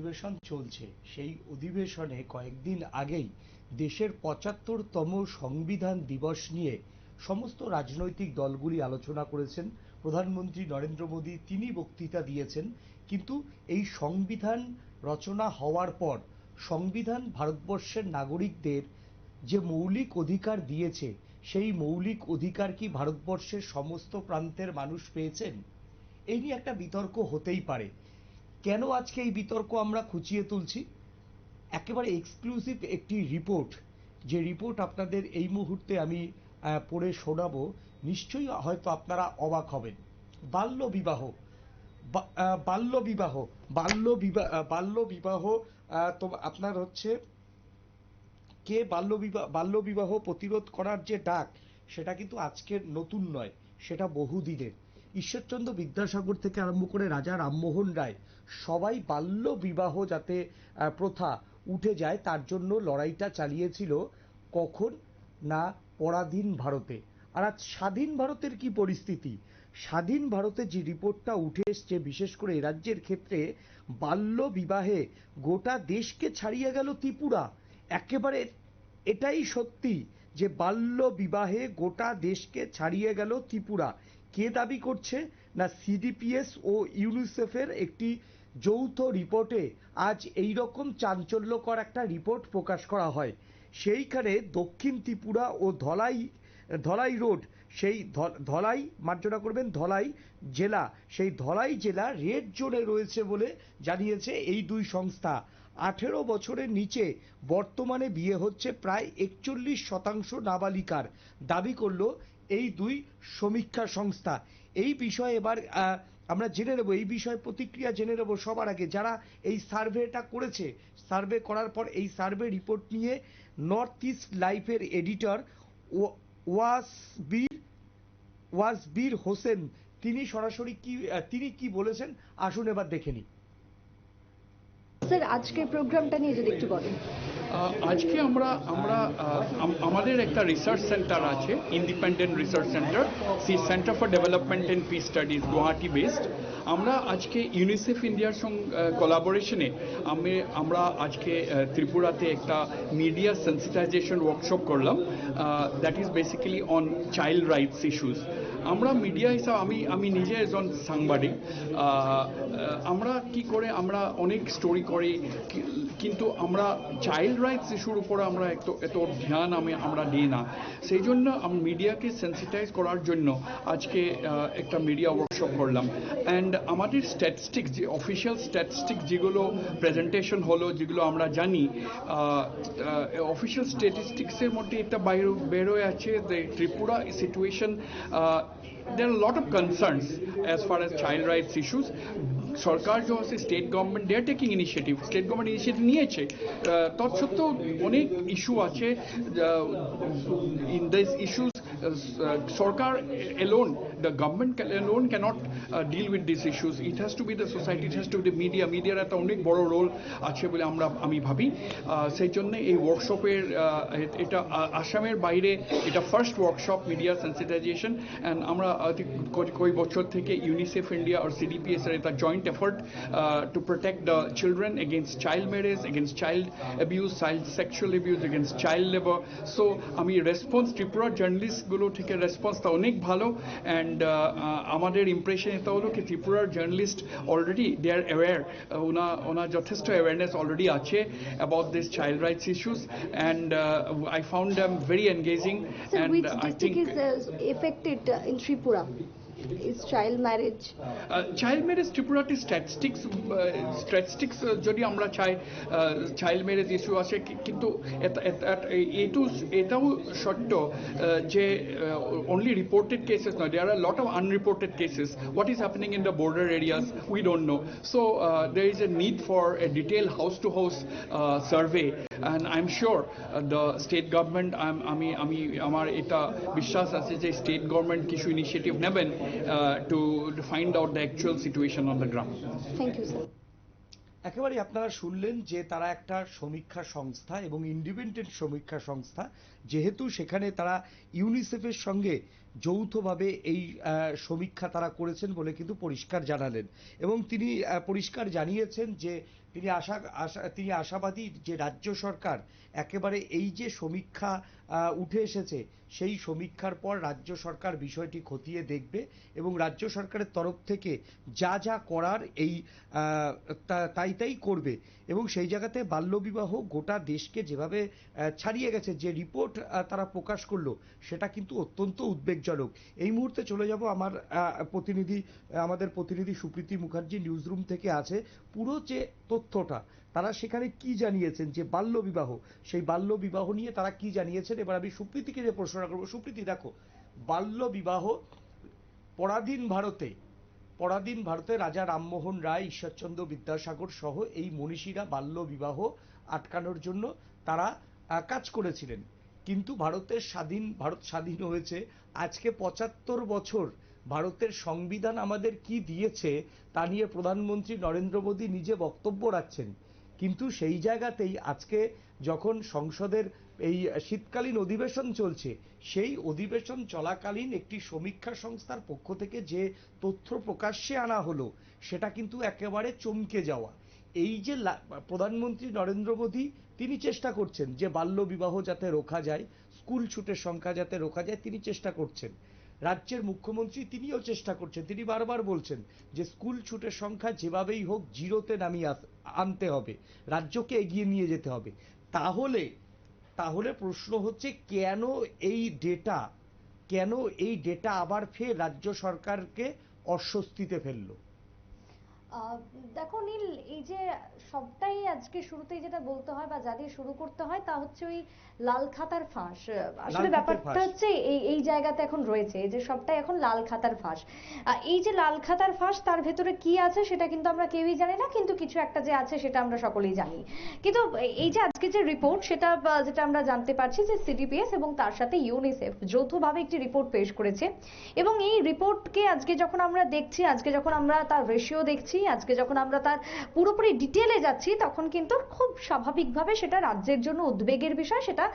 অধিবেশন চলছে। সেই অধিবেশনে কয়েকদিন আগেই দেশের পঁচাত্তরতম সংবিধান দিবস নিয়ে সমস্ত রাজনৈতিক দলগুলি আলোচনা করেছেন। প্রধানমন্ত্রী নরেন্দ্র মোদী, তিনি বক্তৃতা দিয়েছেন। কিন্তু এই সংবিধান রচনা হওয়ার পর সংবিধান ভারতবর্ষের নাগরিকদের যে মৌলিক অধিকার দিয়েছে, সেই মৌলিক অধিকার কি ভারতবর্ষের সমস্ত প্রান্তের মানুষ পেয়েছেন? এই নিয়ে একটা বিতর্ক হতেই পারে। কেন আজকে এই বিতর্ক আমরা খুঁচিয়ে তুলছি? একেবারে এক্সক্লুসিভ একটি রিপোর্ট যে রিপোর্ট আপনাদের এই মুহূর্তে আমি পড়ে শোনাবো, নিশ্চয়ই হয়তো আপনারা অবাক হবেন। বাল্য বিবাহ। বাল্য বিবাহ। বাল্য বিবাহ বাল্য বিবাহ তো আপনার হচ্ছে কে বাল্য বিবাহ বাল্য বিবাহ প্রতিরোধ করার যে ডাক, সেটা কিন্তু আজকের নতুন নয়, সেটা বহুদিনের। ঈশ্বরচন্দ্র বিদ্যাসাগর থেকে আরম্ভ করে রাজা রামমোহন রায় সবাই বাল্য বিবাহ যাতে প্রথা উঠে যায়, তার জন্য লড়াইটা চালিয়েছিল কখন? না, পরাধীন ভারতে। আর আজ স্বাধীন ভারতের কি পরিস্থিতি? স্বাধীন ভারতে যে রিপোর্টটা উঠে এসছে, বিশেষ করে রাজ্যের ক্ষেত্রে, বাল্য বিবাহে গোটা দেশকে ছাড়িয়ে গেল ত্রিপুরা। একেবারে এটাই সত্যি যে বাল্য বিবাহে গোটা দেশকে ছাড়িয়ে গেল ত্রিপুরা। কে দাবি করছে? না সিডিপিএস ও ইউনিসেফের একটি যৌথ রিপোর্টে আজ এই রকম চাঞ্চল্যকর একটা রিপোর্ট প্রকাশ করা হয়। সেইখানে দক্ষিণ ত্রিপুরা ও ধলাই ধলাই রোড, সেই ধলাই, মার্জনা করবেন, ধলাই জেলা, সেই ধলাই জেলা রেড জোনে রয়েছে বলে জানিয়েছে এই দুই সংস্থা। আঠেরো বছরের নিচে বর্তমানে বিয়ে হচ্ছে প্রায় একচল্লিশ শতাংশ নাবালিকার। দাবি করল এই দুই সমীক্ষা সংস্থা। এই বিষয়ে এবার আমরা জেনে নেব, এই বিষয়ে প্রতিক্রিয়া জেনে নেব সবার আগে। যারা এই সার্ভেটা করেছে, সার্ভে করার পর এই সার্ভে রিপোর্ট নিয়ে নর্থ ইস্ট লাইফের এডিটর ওয়াসবির ওয়াসবির হোসেন, তিনি সরাসরি কি তিনি কি বলেছেন, আসুন এবার দেখে নিই। স্যার, আজকের প্রোগ্রামটা নিয়ে যদি একটু বলেন। আজকে আমরা আমরা আমাদের একটা রিসার্চ সেন্টার আছে independent research centre C centre for development and peace studies Guwahati based আমরা আজকে ইউনিসেফ ইন্ডিয়ার সঙ্গে কোলাবোরেশনে আমি, আমরা আজকে ত্রিপুরাতে একটা মিডিয়া সেন্সিটাইজেশন ওয়ার্কশপ করলাম that is basically on child rights issues আমরা মিডিয়া হিসাবে আমি আমি নিজে একজন সাংবাদিক আমরা কি করে, আমরা অনেক স্টোরি করি কিন্তু আমরা চাইল্ড রাইটস ইস্যুর উপরে আমরা এত এত ধ্যান আমি আমরা দিই না। সেই জন্য আমি মিডিয়াকে সেন্সিটাইজ করার জন্য আজকে একটা মিডিয়া ওয়ার্কশপ করলাম। অ্যান্ড আমাদের স্ট্যাটিস্টিক্স যে অফিসিয়াল স্ট্যাটিস্টিক্স যেগুলো প্রেজেন্টেশন হলো, যেগুলো আমরা জানি অফিসিয়াল স্ট্যাটিস্টিক্সের মধ্যে এটা বাইরে বেরোয় আছে যে Tripura situation there are a concerns as far as child rights issues সরকার যে আছে state government they are taking initiative state government initiative নিয়েছে। তৎসত্ত্বেও অনেক ইস্যু আছে in this issues Sarkar alone the government alone can't deal with this issues it has to be the society it has to be the media মিডিয়ার একটা অনেক বড় role আছে বলে আমরা, আমি ভাবি। সেই জন্য এই ওয়ার্কশপের এটা আসামের বাইরে এটা first workshop media sensitisation and আমরা কই বছর থেকে ইউনিসেফ ইন্ডিয়া আর সিডিপিএস এর এটা joint effort to protect the children against child marriage against child abuse child sexual abuse against child labour so আমি রেসপন্স ত্রিপুরা জার্নালিস্টগুলো থেকে রেসপন্সটা অনেক ভালো অ্যান্ড আমাদের ইমপ্রেশন এটা হলো কি ত্রিপুরার journalist already they are aware ওনা ওনার যথেষ্ট অ্যাওয়ারনেস অলরেডি আছে about this child rights issues and I found them very engaging and and I think uh, affected uh, in Tripura? Is child marriage? Child marriage ত্রিপুরাতে statistics statistics যদি আমরা চাই child marriage issue আছে কিন্তু এটু এটাও সত্য যে অনলি রিপোর্টেড কেসেস নয় there are lot of unreported cases what is happening in the border areas we don't know so there is a need for a detailed house-to-house uh, survey. And I'm sure uh, the state আমি আমি আমার এটা বিশ্বাস আছে যে state government কিছু initiative নেবেন to find out the actual situation on the ground. Thank you, sir. একেবারে আপনারা শুনলেন যে তারা একটা সমীক্ষা সংস্থা এবং ইন্ডিপেন্ডেন্ট সমীক্ষা সংস্থা যেহেতু সেখানে তারা ইউনিসেফের সঙ্গে যৌথভাবে এই সমীক্ষা তারা করেছেন বলে কিন্তু পরিষ্কার জানালেন। এবং তিনি পরিষ্কার জানিয়েছেন যে তিনি আশা আশা, তিনি আশাবাদী যে রাজ্য সরকার একেবারে এই যে সমীক্ষা উঠে এসেছে, সেই সমীক্ষার পর রাজ্য সরকার বিষয়টি খতিয়ে দেখবে এবং রাজ্য সরকারের তরফ থেকে যা যা করার এই তাই তাই করবে। এবং সেই জায়গাতে বাল্যবিবাহ গোটা দেশকে যেভাবে ছাড়িয়ে গেছে, যে রিপোর্ট তারা প্রকাশ করল, সেটা কিন্তু অত্যন্ত উদ্বেগজনক এই মুহূর্তে চলে যাব আমার প্রতিনিধি, আমাদের প্রতিনিধি সুপ্রীতি মুখার্জি নিউজ রুম থেকে আছে। পুরো যে তথ্যটা, তারা সেখানে কি জানিয়েছেন? যে বাল্য বিবাহ, সেই বাল্য বিবাহ নিয়ে তারা কি জানিয়েছেন? এবার আমি সুপ্রীতিকে যে প্রশ্নটা করব। সুপ্রীতি, দেখো, বাল্য বিবাহ পরাধীন ভারতে পরাধীন ভারতে রাজা রামমোহন রায়, ঈশ্বরচন্দ্র বিদ্যাসাগর সহ এই মনীষীরা বাল্য বিবাহ আটকানোর জন্য তারা কাজ করেছিলেন। কিন্তু ভারতের স্বাধীন, ভারত স্বাধীন হয়েছে। আজকে পঁচাত্তর বছর ভারতের সংবিধান আমাদের কি দিয়েছে তা নিয়ে প্রধানমন্ত্রী নরেন্দ্র মোদী নিজে বক্তব্য রাখছেন। কিন্তু সেই জায়গাতেই আজকে যখন সংসদের এই শীতকালীন অধিবেশন চলছে, সেই অধিবেশন চলাকালীন একটি সমীক্ষা সংস্থার পক্ষ থেকে যে তথ্য প্রকাশ্যে আনা হলো, সেটা কিন্তু একেবারে চমকে যাওয়া। এই যে প্রধানমন্ত্রী নরেন্দ্র মোদী, তিনি চেষ্টা করছেন যে বাল্য বিবাহ যাতে রোখা যায়, স্কুল ছুটের সংখ্যা যাতে রোখা যায়, তিনি চেষ্টা করছেন। রাজ্যের মুখ্যমন্ত্রী তিনিও চেষ্টা করছেন। তিনি বারবার বলছেন যে স্কুল ছুটের সংখ্যা যেভাবেই হোক জিরোতে নামিয়ে আনতে হবে, রাজ্যকে এগিয়ে নিয়ে যেতে হবে। তাহলে তাহলে প্রশ্ন হচ্ছে কেন এই ডেটা, কেন এই ডেটা আবার ফের রাজ্য সরকারকে অস্বস্তিতে ফেলল? দেখো নীল এই যে সবটাই আজকে শুরুতেই যেটা বলতে হয় বা যা দিয়ে শুরু করতে হয় তা হচ্ছে ওই লাল খাতার ফাঁস। আসলে ব্যাপারটা হচ্ছে এই এই জায়গাতে এখন রয়েছে যে সবটাই এখন লাল খাতার ফাঁস। এই যে লাল খাতার ফাঁস তার ভেতরে কি আছে সেটা কিন্তু আমরা কেউই জানি না কিন্তু কিছু একটা যে আছে সেটা আমরা সকলেই জানি। কিন্তু এই- এই যে আজকে যে রিপোর্ট সেটা যেটা আমরা জানতে পারছি যে সিডিপিএস এবং তার সাথে ইউনিসেফ যৌথভাবে একটি রিপোর্ট পেশ করেছে। এবং এই রিপোর্টকে আজকে যখন আমরা দেখছি আজকে যখন আমরা তার রেশিও দেখছি আজকে যখন আমরা তার পুরোপুরি ডিটেলে যাচ্ছি, তখন কিন্তু খুব স্বাভাবিকভাবে সেটা রাজ্যের জন্য উদ্বেগের বিষয়, সেটা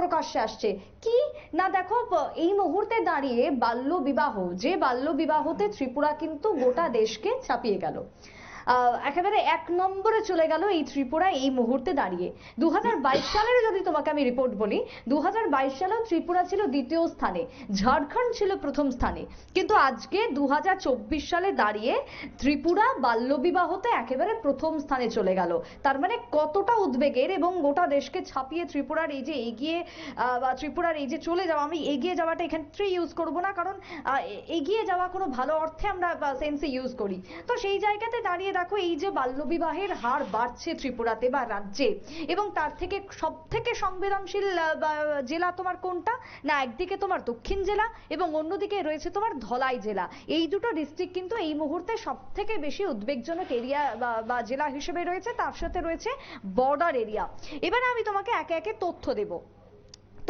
প্রকাশ্যে আসছে। কি? না, দেখো এই মুহূর্তে দাঁড়িয়ে বাল্য বিবাহ যে বাল্য বিবাহতে ত্রিপুরা কিন্তু গোটা দেশকে ছাপিয়ে গেল। একেবারে এক নম্বরে চলে গেল এই ত্রিপুরা এই মুহূর্তে দাঁড়িয়ে। দু হাজার বাইশ সালের যদি তোমাকে আমি রিপোর্ট বলি দু হাজার বাইশ সালেও ত্রিপুরা ছিল দ্বিতীয় স্থানে, ঝাড়খণ্ড ছিল প্রথম স্থানে। কিন্তু আজকে দু হাজার চব্বিশ সালে দাঁড়িয়ে ত্রিপুরা বাল্যবিবাহতে একেবারে প্রথম স্থানে চলে গেল। তার মানে কতটা উদ্বেগের এবং গোটা দেশকে ছাপিয়ে ত্রিপুরার এই যে এগিয়ে বা ত্রিপুরার এই যে চলে যাওয়া, আমি এগিয়ে যাওয়াটা এক্ষেত্রে ইউজ করব না, কারণ এগিয়ে যাওয়া কোনো ভালো অর্থে আমরা সেন্সে ইউজ করি। তো সেই জায়গাতে দাঁড়িয়ে দেখো এই যে বাল্যবিবাহের হার বাড়ছে ত্রিপুরাতে বা রাজ্যে, এবং তার থেকে সব থেকে সংবেদনশীল জেলা তোমার কোনটা? না, একদিকে তোমার দক্ষিণ জেলা এবং অন্যদিকে রয়েছে তোমার ধলাই জেলা। এই দুটো ডিস্ট্রিক্ট কিন্তু এই মুহূর্তে সব থেকে বেশি উদ্বেগজনক এরিয়া বা জেলা হিসেবে রয়েছে, তার সাথে রয়েছে বর্ডার এরিয়া এবারে আমি তোমাকে একে একে তথ্য দেবো।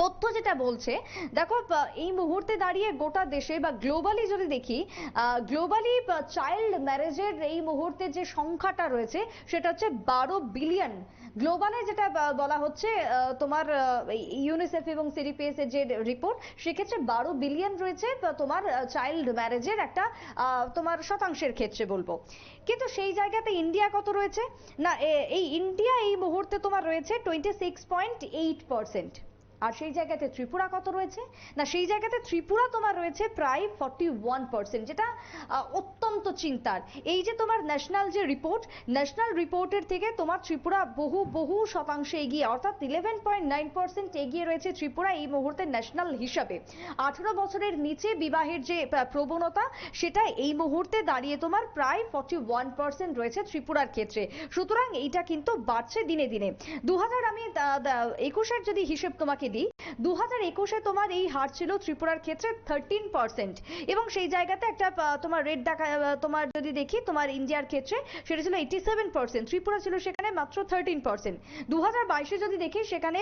তথ্য যেটা বলছে, দেখো এই মুহূর্তে দাঁড়িয়ে গোটা দেশে বা গ্লোবালি যদি দেখি গ্লোবালি চাইল্ড ম্যারেজের এই মুহূর্তে যে সংখ্যাটা রয়েছে, সেটা হচ্ছে বারো বিলিয়ন গ্লোবালে যেটা বলা হচ্ছে তোমার ইউনিসেফ এবং সিডিপিএস এর যে রিপোর্ট সেক্ষেত্রে বারো বিলিয়ন রয়েছে তোমার চাইল্ড ম্যারেজের একটা তোমার শতাংশের ক্ষেত্রে বলব। কিন্তু সেই জায়গাতে ইন্ডিয়া কত রয়েছে? না এই ইন্ডিয়া এই মুহূর্তে তোমার রয়েছে twenty six point eight percent আর সেই জায়গাতে ত্রিপুরা কত রয়েছে? না, সেই জায়গাতে ত্রিপুরা তোমার রয়েছে প্রায় ফর্টি ওয়ান পার্সেন্ট যেটা অত্যন্ত চিন্তার। এই যে তোমার ন্যাশনাল যে রিপোর্ট ন্যাশনাল রিপোর্টের থেকে তোমার ত্রিপুরা বহু বহু শতাংশে এগিয়ে, অর্থাৎ ইলেভেন পয়েন্ট নাইন পার্সেন্ট এগিয়ে রয়েছে ত্রিপুরা এই মুহূর্তে ন্যাশনাল হিসাবে। আঠারো বছরের নিচে বিবাহের যে প্রবণতা, সেটা এই মুহূর্তে দাঁড়িয়ে তোমার প্রায় ফর্টি ওয়ান পার্সেন্ট রয়েছে ত্রিপুরার ক্ষেত্রে। সুতরাং এইটা কিন্তু বাড়ছে দিনে দিনে। দু হাজার আমি একুশের যদি হিসেব তোমাকে দিই দু হাজার একুশে তোমার এই হার ছিল ত্রিপুরার ক্ষেত্রে থার্টিন পার্সেন্ট এবং সেই জায়গাতে একটা তোমার রেট দেখা তোমার যদি দেখি, তোমার ইন্ডিয়ার ক্ষেত্রে সেটা ছিল এইটি সেভেন পার্সেন্ট ত্রিপুরা ছিল সেখানে মাত্র থার্টিন পার্সেন্ট দু হাজার বাইশে যদি দেখি, সেখানে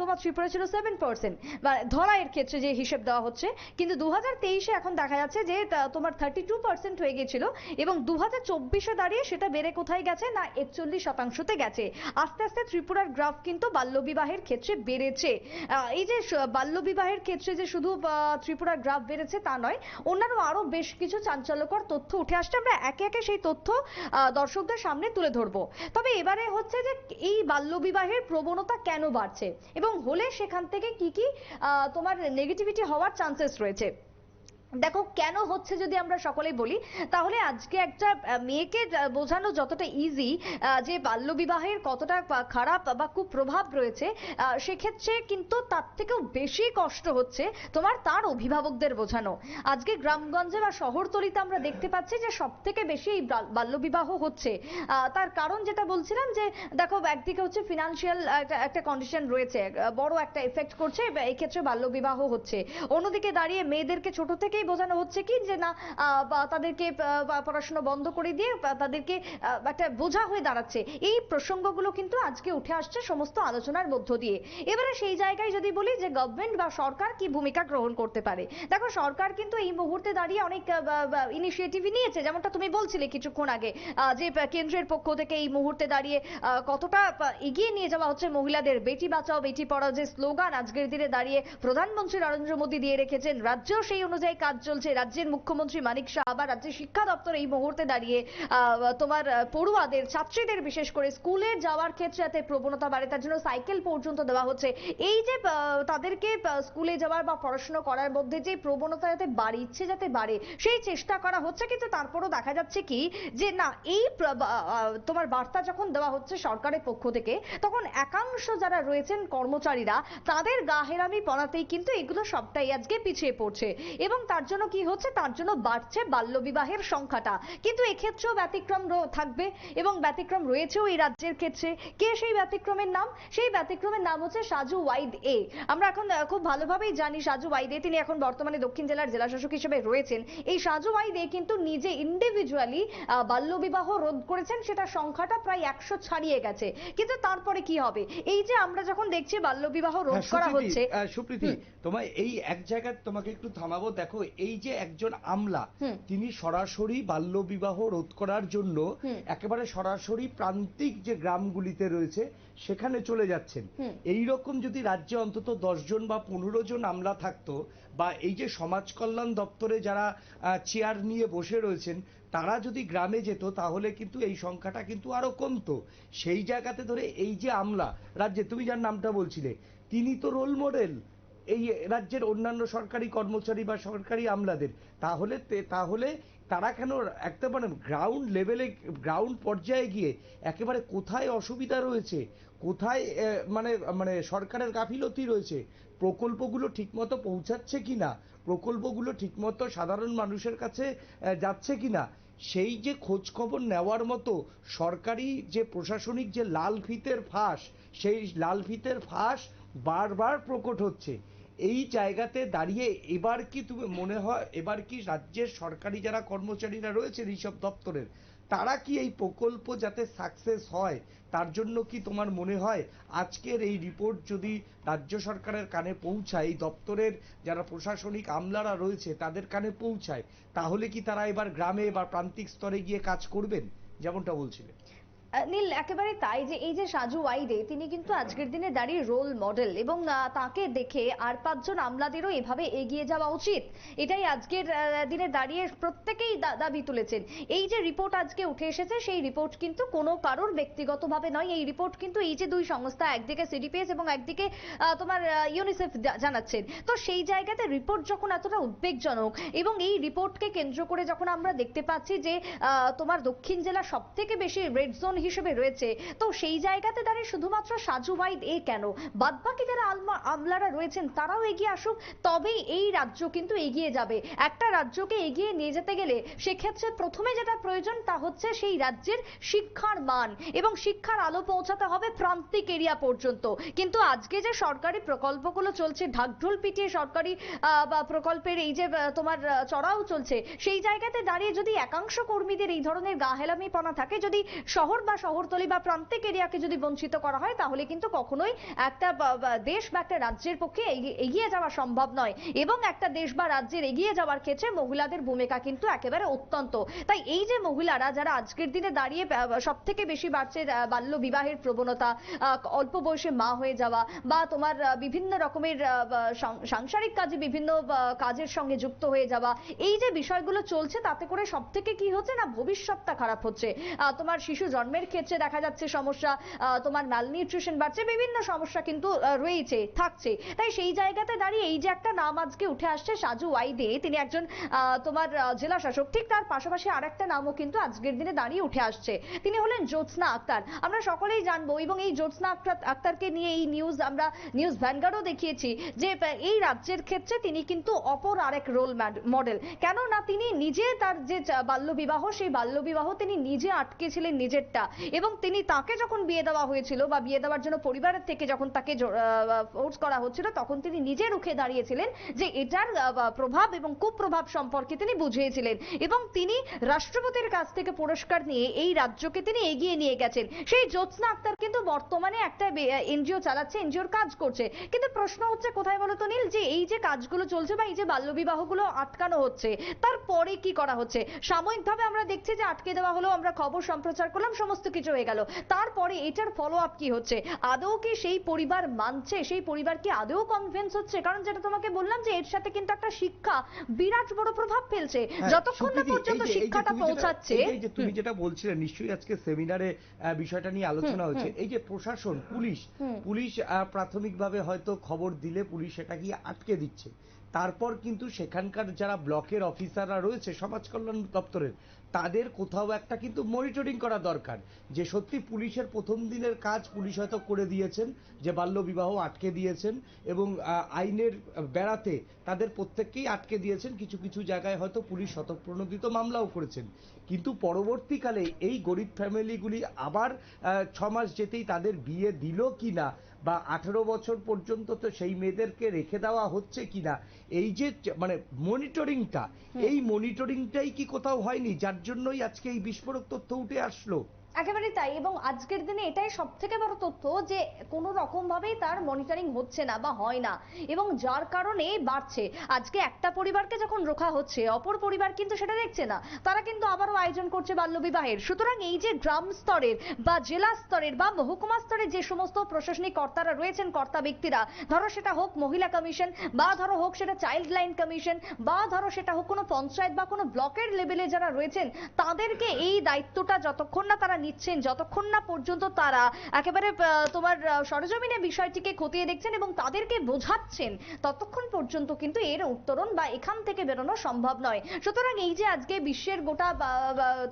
তোমার ত্রিপুরা ছিল সেভেন পার্সেন্ট বা ধরাইয়ের ক্ষেত্রে যে হিসেব দেওয়া হচ্ছে, কিন্তু দু হাজার তেইশে এখন দেখা যাচ্ছে যে তোমার থার্টি টু পার্সেন্ট হয়ে গেছিল এবং দু হাজার চব্বিশে দাঁড়িয়ে সেটা বেড়ে কোথায় গেছে না, একচল্লিশ শতাংশতে গেছে। আস্তে আস্তে ত্রিপুরার গ্রাফ কিন্তু বাল্যবিবাহের ক্ষেত্রে বেড়েছে। এই যে বাল্য বাল্যবিবাহের ক্ষেত্রে যে শুধু ত্রিপুরার গ্রাফ বেড়েছে তা নয়, অন্যান্য আরও বেশ কিছু চাঞ্চল্যকর তথ্য উঠে আসছে। আমরা একে একে সেই তথ্য দর্শকদের সামনে তুলে ধরবো। তবে এবারে হচ্ছে যে এই বাল্যবিবাহের প্রবণতা কেন বাড়ছে? এবং হলে সেখান থেকে কি কি তোমার নেগেটিভিটি হওয়ার চান্সেস রয়েছে? দেখো, কেন হচ্ছে যদি আমরা সকলেই বলি, তাহলে আজকে একটা মেয়েকে বোঝানো যতটা ইজি যে বাল্যবিবাহের কতটা খারাপ বা কুপ্রভাব রয়েছে সেক্ষেত্রে কিন্তু তার থেকেও বেশি কষ্ট হচ্ছে তোমার তার অভিভাবকদের বোঝানো। আজকে গ্রামগঞ্জে বা শহরতলিতে আমরা দেখতে পাচ্ছি যে সব থেকে বেশি এই বাল- বাল্যবিবাহ হচ্ছে। তার কারণ যেটা বলছিলাম যে, দেখো, একদিকে হচ্ছে ফিনান্সিয়াল একটা কন্ডিশন রয়েছে বড় একটা এফেক্ট করছে এক্ষেত্রে বাল্যবিবাহ হচ্ছে। অন্যদিকে দাঁড়িয়ে মেয়েদেরকে ছোট থেকেই বোঝানো হচ্ছে কি যে না তাদেরকে পড়াশোনা বন্ধ করে দিয়ে তাদেরকে একটা বোঝা হয়ে দাঁড়াচ্ছে। এই প্রসঙ্গগুলো কিন্তু আজকে উঠে আসছে সমস্ত আলোচনার মধ্য দিয়ে। এবারে সেই জায়গায় যদি বলি যে গভর্নমেন্ট বা সরকার কি ভূমিকা গ্রহণ করতে পারে? দেখো, সরকার কিন্তু এই মুহূর্তে দাঁড়িয়ে অনেক ইনিশিয়েটিভই নিয়েছে, যেমনটা তুমি বলছিলে কিছুক্ষণ আগে যে কেন্দ্রের পক্ষ থেকে এই মুহূর্তে দাঁড়িয়ে কতটা এগিয়ে নিয়ে যাওয়া হচ্ছে মহিলাদের। বেটি বাঁচাও, বেটি পড়াও যে স্লোগান আজকের দিনে দাঁড়িয়ে প্রধানমন্ত্রী নরেন্দ্র মোদী দিয়ে রেখেছেন রাজ্যেও সেই অনুযায়ী কাজ চলছে। রাজ্যের মুখ্যমন্ত্রী মানিক শাহ আবার রাজ্যের শিক্ষা দপ্তর এই মুহূর্তে দাঁড়িয়ে তোমার পড়ুয়াদের, ছাত্রীদের বিশেষ করে স্কুলে যাওয়ার ক্ষেত্রে যাতে প্রবণতা বাড়ে, তার জন্য সাইকেল পর্যন্ত দেওয়া হচ্ছে। এই যে তাদেরকে স্কুলে যাওয়ার বা পড়াশোনা করার মধ্যে যে প্রবণতা যাতে বাড়ে, ইচ্ছে যাতে বাড়ে, সেই চেষ্টা করা হচ্ছে, কিন্তু তারপরও দেখা যাচ্ছে কি যে, না, এই বা- তোমার বার্তা যখন দেওয়া হচ্ছে সরকারের পক্ষ থেকে, তখন একাংশ যারা রয়েছেন কর্মচারীরা, তাদের গাহেরামি পড়াতেই কিন্তু এগুলো সবটাই আজকে পিছিয়ে পড়ছে। এবং তার জন্য কি হচ্ছে? তার জন্য বাড়ছে বাল্যবিবাহের সংখ্যাটা। কিন্তু এক্ষেত্রেও ব্যতিক্রম থাকবে এবং ব্যতিক্রম রয়েছেও এই রাজ্যের ক্ষেত্রে। কে সেই ব্যতিক্রমের নাম? সেই ব্যতিক্রমের নাম হচ্ছে সাজু ওয়াইদ। এ আমরা এখন খুব ভালোভাবেই জানি সাজু ওয়াইদ। এ তিনি এখন বর্তমানে দক্ষিণ জেলার জেলা শাসক হিসেবে রয়েছেন। এই সাজু ওয়াইদ এ কিন্তু নিজে ইন্ডিভিজুয়ালি বাল্যবিবাহ রোধ করেছেন। সেটা সংখ্যাটা প্রায় একশো ছাড়িয়ে গেছে। কিন্তু তারপরে কি হবে? এই যে আমরা যখন দেখছি বাল্যবিবাহ রোধ হ্যাঁ, করা হচ্ছে সুপ্রীতি তোমায় এই এক জায়গায় তোমাকে একটু থামাবো। দেখো এই যে একজন আমলা তিনি সরাসরি বাল্য বিবাহ রোধ করার জন্য একেবারে সরাসরি প্রান্তিক যে গ্রামগুলিতে রয়েছে সেখানে চলে যাচ্ছেন। এই রকম যদি রাজ্যে অন্তত দশ জন বা পনেরো জন আমলা থাকতো বা এই যে সমাজ কল্যাণ দপ্তরে যারা চেয়ার নিয়ে বসে রয়েছেন তারা যদি গ্রামে যেত তাহলে কিন্তু এই সংখ্যাটা কিন্তু আরও কমতো। সেই জায়গাতে ধরে এই যে আমলা রাজ্যে তুমি যার নামটা বলছিলে তিনি তো রোল মডেল এই রাজ্যের অন্যান্য সরকারি কর্মচারী বা সরকারি আমলাদের, তাহলে তাহলে তারা কেন একটা মানে গ্রাউন্ড লেভেলে গ্রাউন্ড পর্যায়ে গিয়ে একেবারে কোথায় অসুবিধা রয়েছে, কোথায় মানে মানে সরকারের গাফিলতি রয়েছে, প্রকল্পগুলো ঠিকমতো পৌঁছাচ্ছে কিনা, প্রকল্পগুলো ঠিকমতো সাধারণ মানুষের কাছে যাচ্ছে কিনা, সেই যে খোঁজখবর নেওয়ার মতো সরকারি যে প্রশাসনিক যে লাল ফিতের ফাঁস, সেই লাল ফিতের ফাঁস বারবার প্রকট হচ্ছে। এই জায়গাতে দাঁড়িয়ে এবার কি তুমি মনে হয় এবার কি রাজ্যের সরকারি যারা কর্মচারীরা রয়েছেন এইসব দপ্তরের তারা কি এই প্রকল্প যাতে সাকসেস হয় তার জন্য কি তোমার মনে হয় আজকের এই রিপোর্ট যদি রাজ্য সরকারের কানে পৌঁছায় এই দপ্তরের যারা প্রশাসনিক আমলারা রয়েছে তাদের কানে পৌঁছায় তাহলে কি তারা এবার গ্রামে বা প্রান্তিক স্তরে গিয়ে কাজ করবেন? যেমনটা বলছিলে। আহ, নীল, একেবারে তাই যে এই যে সাজু ওয়াইদে, তিনি কিন্তু আজকের দিনে দাঁড়িয়ে রোল মডেল এবং তাকে দেখে আর পাঁচজন আমলাদেরও এভাবে এগিয়ে যাওয়া উচিত। এটাই আজকের দিনে দাঁড়িয়ে প্রত্যেকেই দাবি তুলেছেন। এই যে রিপোর্ট আজকে উঠে এসেছে, সেই রিপোর্ট কিন্তু কোনো কারোর ব্যক্তিগতভাবে নয়। এই রিপোর্ট কিন্তু এই যে দুই সংস্থা, একদিকে সিডিপিএস এবং একদিকে তোমার ইউনিসেফ জানাচ্ছেন। তো সেই জায়গাতে রিপোর্ট যখন এতটা উদ্বেগজনক এবং এই রিপোর্টকে কেন্দ্র করে যখন আমরা দেখতে পাচ্ছি যে তোমার দক্ষিণ জেলা সব থেকে বেশি রেড জোন হিসেবে রয়েছে। তো সেই জায়গাতে দাঁড়িয়ে শুধুমাত্র সাজু ওয়াইদ এ কেন? বাদবাকি যারা আমলারা রয়েছেন, তারাও এগিয়ে আসুক, তবেই এই রাজ্য কিন্তু এগিয়ে যাবে। একটা রাজ্যকে এগিয়ে নিয়ে যেতে গেলে সেক্ষেত্রে প্রথমে যেটা প্রয়োজন তা হচ্ছে সেই রাজ্যের শিক্ষার মান এবং শিক্ষার আলো পৌঁছাতে হবে প্রান্তিক এরিয়া পর্যন্ত। কিন্তু আজকে যে সরকারি প্রকল্পগুলো চলছে, ঢাকঢোল পিটিয়ে সরকারি বা প্রকল্পের এই যে তোমার চড়াও চলছে, সেই জায়গাতে দাঁড়িয়ে যদি একাংশ কর্মীদের এই ধরনের গা গাহেলামিপনা থাকে, যদি শহরবাসী শহরতলি বা প্রান্তিক এরিয়াকে যদি বঞ্চিত করা হয়, তাহলে কিন্তু কখনোই একটা দেশ বা একটা রাজ্যের পক্ষে এগিয়ে- যাওয়া সম্ভব নয়। এবং একটা দেশ বা রাজ্যের এগিয়ে যাওয়ার ক্ষেত্রে মহিলাদের ভূমিকা কিন্তু একেবারে অত্যন্ত। তাই এই যে মহিলারা যারা আজকের দিনে দাঁড়িয়ে সব থেকে বেশি বাড়ছে বাল্য বিবাহের প্রবণতা অল্প বয়সে মা হয়ে যাওয়া বা তোমার বিভিন্ন রকমের সাংসারিক কাজে বিভিন্ন কাজের সঙ্গে যুক্ত হয়ে যাওয়া, এই যে বিষয়গুলো চলছে, তাতে করে সব থেকে কি হচ্ছে না, ভবিষ্যৎটা খারাপ হচ্ছে। তোমার শিশু জন্মের ক্ষেত্রে দেখা যাচ্ছে সমস্যা তোমার ম্যালনিউট্রিশন বাড়ছে, বিভিন্ন সমস্যা কিন্তু রয়েছে, থাকছে। তাই সেই জায়গাতে দাঁড়িয়ে এই যে একটা নাম আজকে উঠে আসছে সাজু ওয়াইদে, তিনি একজন তোমার জেলা শাসক, ঠিক তার পাশাপাশি আর একটা নামও কিন্তু আজকের দিনে দাঁড়িয়ে উঠে আসছে। তিনি হলেন জ্যোৎস্না আক্তার। আমরা সকলেই জানব, এবং এই জ্যোৎস্না আক্তার আক্তারকে নিয়ে এই নিউজ আমরা নিউজ ভ্যানগার্ডও দেখিয়েছি যে এই রাজ্যের ক্ষেত্রে তিনি কিন্তু অপর আরেক রোল মডেল কেননা তিনি নিজে তার যে বাল্যবিবাহ, সেই বাল্যবিবাহ তিনি নিজে আটকেছিলেন নিজেরটা। এবং তিনি তাকে যখন বিয়ে দেওয়া হয়েছিল বা বিয়ে দেওয়ার জন্য পরিবারের থেকে যখন তাকে ফোর্স করা হচ্ছিল, তখন তিনি নিজে রুখে দাঁড়িয়েছিলেন যে এটার প্রভাব এবং কুপ্রভাব সম্পর্কে তিনি বুঝিয়েছিলেন। এবং তিনি রাষ্ট্রপতির কাছ থেকে পুরস্কার নিয়ে এই রাজ্যকে তিনি এগিয়ে নিয়ে গেছেন। সেই জ্যোৎস্না আক্তার কিন্তু বর্তমানে একটা এনজিও চালাচ্ছে, এনজিওর কাজ করছে। কিন্তু প্রশ্ন হচ্ছে কোথায় বলতো নীল? যে এই যে কাজগুলো চলছে বা এই যে বাল্যবিবাহগুলো আটকানো হচ্ছে, তারপরে কি করা হচ্ছে? সাময়িকভাবে আমরা দেখছি যে আটকে দেওয়া হলো আমরা খবর সম্প্রচার করলাম, সমস্ত কিছু হয়ে গেল। তারপরে এটার ফলো আপ কি হচ্ছে? আদৌ কি সেই পরিবার মানছে? সেই পরিবার কি আদৌ কনভিন্স হচ্ছে? কারণ যেটা তোমাকে বললাম যে এর সাথে কিন্তু একটা শিক্ষা বিরাট বড় প্রভাব ফেলছে। হ্যাঁ, যতক্ষণ না পর্যন্ত শিক্ষাটা পৌঁছাচ্ছে এই যে- তুমি যেটা বলছিলে নিশ্চয়ই আজকে সেমিনারে বিষয়টা নিয়ে আলোচনা হয়েছে এই যে প্রশাসন পুলিশ পুলিশ প্রাথমিকভাবে হয়তো খবর দিলে পুলিশ সেটা গিয়ে আটকে দিচ্ছে। তারপর কিন্তু সেখানকার যারা ব্লকের অফিসাররা রয়েছে, সমাজ কল্যাণ দপ্তরের, তাদের কোথাও একটা কিন্তু মনিটরিং করা দরকার। যে সত্যি পুলিশের প্রথম দিনের কাজ পুলিশ হয়তো করে দিয়েছেন, যে বাল্য বিবাহ আটকে দিয়েছেন এবং আইনের বেড়াতে তাদের প্রত্যেককেই আটকে দিয়েছেন। কিছু কিছু জায়গায় হয়তো পুলিশ শতপ্রণোদিত মামলাও করেছেন। কিন্তু পরবর্তীকালে এই গরিব ফ্যামিলিগুলি আবার ছ মাস যেতেই তাদের বিয়ে দিল কিনা বা আঠেরো বছর পর্যন্ত তো সেই মেয়েদেরকে রেখে দেওয়া হচ্ছে কিনা? এই যে মানে মানে মনিটরিংটা এই মনিটরিংটাই কি কোথাও হয়নি? যার জন্যই আজকে এই বিস্ফোরক তথ্য উঠে আসলো। একেবারে তাই। এবং আজকের দিনে এটাই সব থেকে বড় তথ্য যে কোনো রকম ভাবেই তার মনিটরিং হচ্ছে না বা হয় না। এবং যার কারণে বাড়ছে। আজকে একটা পরিবারকে যখন রোখা হচ্ছে, অপর পরিবার কিন্তু সেটা দেখছে না। তারা কিন্তু আবারও আয়োজন করছে বাল্যবিবাহের। সুতরাং এই যে গ্রাম স্তরের বা জেলা স্তরের বা মহকুমা স্তরের যে সমস্ত প্রশাসনিক কর্তারা রয়েছেন, কর্তা ব্যক্তিরা, ধরো সেটা হোক মহিলা কমিশন বা ধরো হোক সেটা চাইল্ড লাইন কমিশন বা ধরো সেটা হোক কোনো পঞ্চায়েত বা কোনো ব্লকের লেভেলে যারা রয়েছেন, তাদেরকে এই দায়িত্বটা যতক্ষণ না তারা নিচ্ছেন, যতক্ষণ না পর্যন্ত তারা একেবারে তোমার সরেজমিনে বিষয়টিকে খতিয়ে দেখছেন এবং তাদেরকে বোঝাচ্ছেন, ততক্ষণ পর্যন্ত কিন্তু এর উত্তরণ বা এখান থেকে বেরোনো সম্ভব নয়। সুতরাং এই যে আজকে বিশ্বের গোটা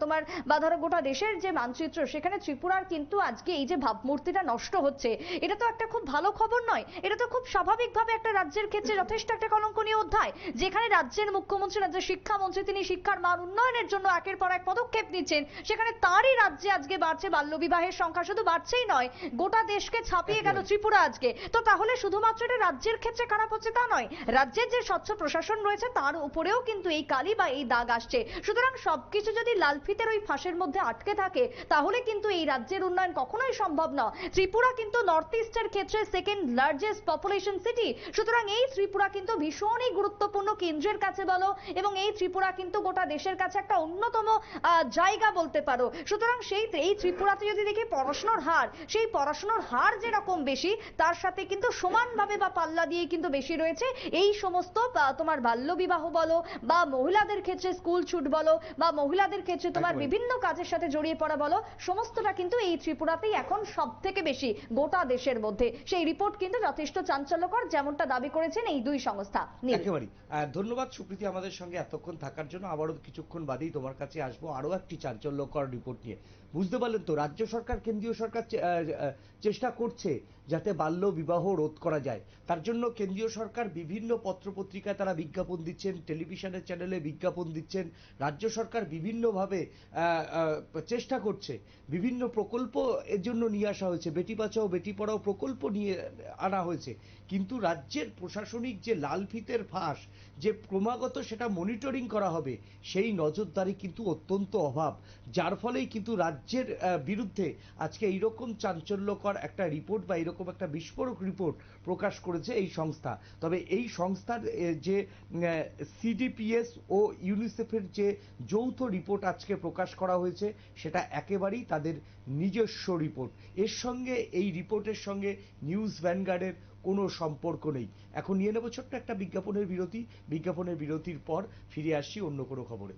তোমার, বা ধরো গোটা দেশের যে মানচিত্র, সেখানে ত্রিপুরার কিন্তু আজকে এই যে ভাবমূর্তিটা নষ্ট হচ্ছে, এটা তো একটা খুব ভালো খবর নয়। এটা তো খুব স্বাভাবিকভাবে একটা রাজ্যের ক্ষেত্রে যথেষ্ট একটা কলঙ্কনীয় অধ্যায়, যেখানে রাজ্যের মুখ্যমন্ত্রী, রাজ্যের শিক্ষামন্ত্রী, তিনি শিক্ষার মান উন্নয়নের জন্য একের পর এক পদক্ষেপ নিচ্ছেন, সেখানে তারই রাজ্যে আজকে বাড়ছে বাল্যবিবাহের সংখ্যা শুধু বাড়ছেই নয় গোটা দেশকে ছাপিয়ে গেল ত্রিপুরা আজকে। তো তাহলে শুধুমাত্র এটা রাজ্যের ক্ষেত্রে খারাপ হচ্ছে তা নয় রাজ্যের যে স্বচ্ছ প্রশাসন রয়েছে তার উপরেও কিন্তু এই কালি বা এই দাগ আসছে। সুতরাং সবকিছু যদি লাল ফিতের ওই ফাঁসের মধ্যে আটকে থাকে তাহলে কিন্তু এই রাজ্যের উন্নয়ন কখনোই সম্ভব না ত্রিপুরা কিন্তু নর্থ ইস্টের ক্ষেত্রে সেকেন্ড লার্জেস্ট পপুলেশন সিটি। সুতরাং এই ত্রিপুরা কিন্তু ভীষণই গুরুত্বপূর্ণ কেন্দ্রের কাছে বলো এবং এই ত্রিপুরা কিন্তু গোটা দেশের কাছে একটা অন্যতম আহ, জায়গা বলতে পারো। সুতরাং সেই এই ত্রিপুরাতে যদি দেখি পড়াশোনার হার সেই পড়াশোনার হার যেরকম বেশি তার সাথে কিন্তু সমানভাবে বা পাল্লা দিয়ে কিন্তু বেশি রয়েছে। এই সমস্ত তোমার বাল্য বিবাহ বলো বা মহিলাদের ক্ষেত্রে স্কুল ছুট বলো বা মহিলাদের ক্ষেত্রে তোমার বিভিন্ন কাজের সাথে জড়িয়ে পড়া বলো সমস্তটা কিন্তু এই ত্রিপুরাতেই এখন সব থেকে বেশি গোটা দেশের মধ্যে। সেই রিপোর্ট কিন্তু যথেষ্ট চাঞ্চল্যকর যেমনটা দাবি করেছেন এই দুই সংস্থা। একেবারেই। ধন্যবাদ সুপ্রীতি আমাদের সঙ্গে এতক্ষণ থাকার জন্য। আবারও কিছুক্ষণ বাদেই তোমার কাছে আসব। আরও একটি চাঞ্চল্যকর রিপোর্ট নিয়ে। বুঝতে পারলেন তো রাজ্য সরকার কেন্দ্রীয় সরকার চেষ্টা করছে যাতে বাল্য বিবাহ রোধ করা যায়। তার জন্য কেন্দ্রীয় সরকার বিভিন্ন পত্রপত্রিকায় তারা বিজ্ঞাপন দিচ্ছেন, টেলিভিশনের চ্যানেলে বিজ্ঞাপন দিচ্ছেন, রাজ্য সরকার বিভিন্নভাবে চেষ্টা করছে। বিভিন্ন প্রকল্প এর জন্য নিয়ে আসা হয়েছে। বেটি বাঁচাও, বেটি পড়াও প্রকল্প নিয়ে আনা হয়েছে। কিন্তু রাজ্যের প্রশাসনিক যে লাল ফিতের ফাঁস, যে ক্রমাগত সেটা মনিটরিং করা হবে, সেই নজরদারি কিন্তু অত্যন্ত অভাব। যার ফলেই কিন্তু রাজ্যের বিরুদ্ধে আজকে এইরকম চাঞ্চল্যকর একটা রিপোর্ট বা এরকম একটা বিস্ফোরক রিপোর্ট প্রকাশ করেছে এই সংস্থা। তবে এই সংস্থার যে সিডিপিএস ও ইউনিসেফের যে যৌথ রিপোর্ট আজকে প্রকাশ করা হয়েছে, সেটা একেবারেই তাদের নিজস্ব রিপোর্ট। এর সঙ্গে, এই রিপোর্টের সঙ্গে নিউজ ভ্যানগার্ডের কোনো সম্পর্ক নেই। এখন নিয়ে নেব ছোট্ট একটা বিজ্ঞাপনের বিরতি। বিজ্ঞাপনের বিরতির পর ফিরে আসছি অন্য কোনো খবরে।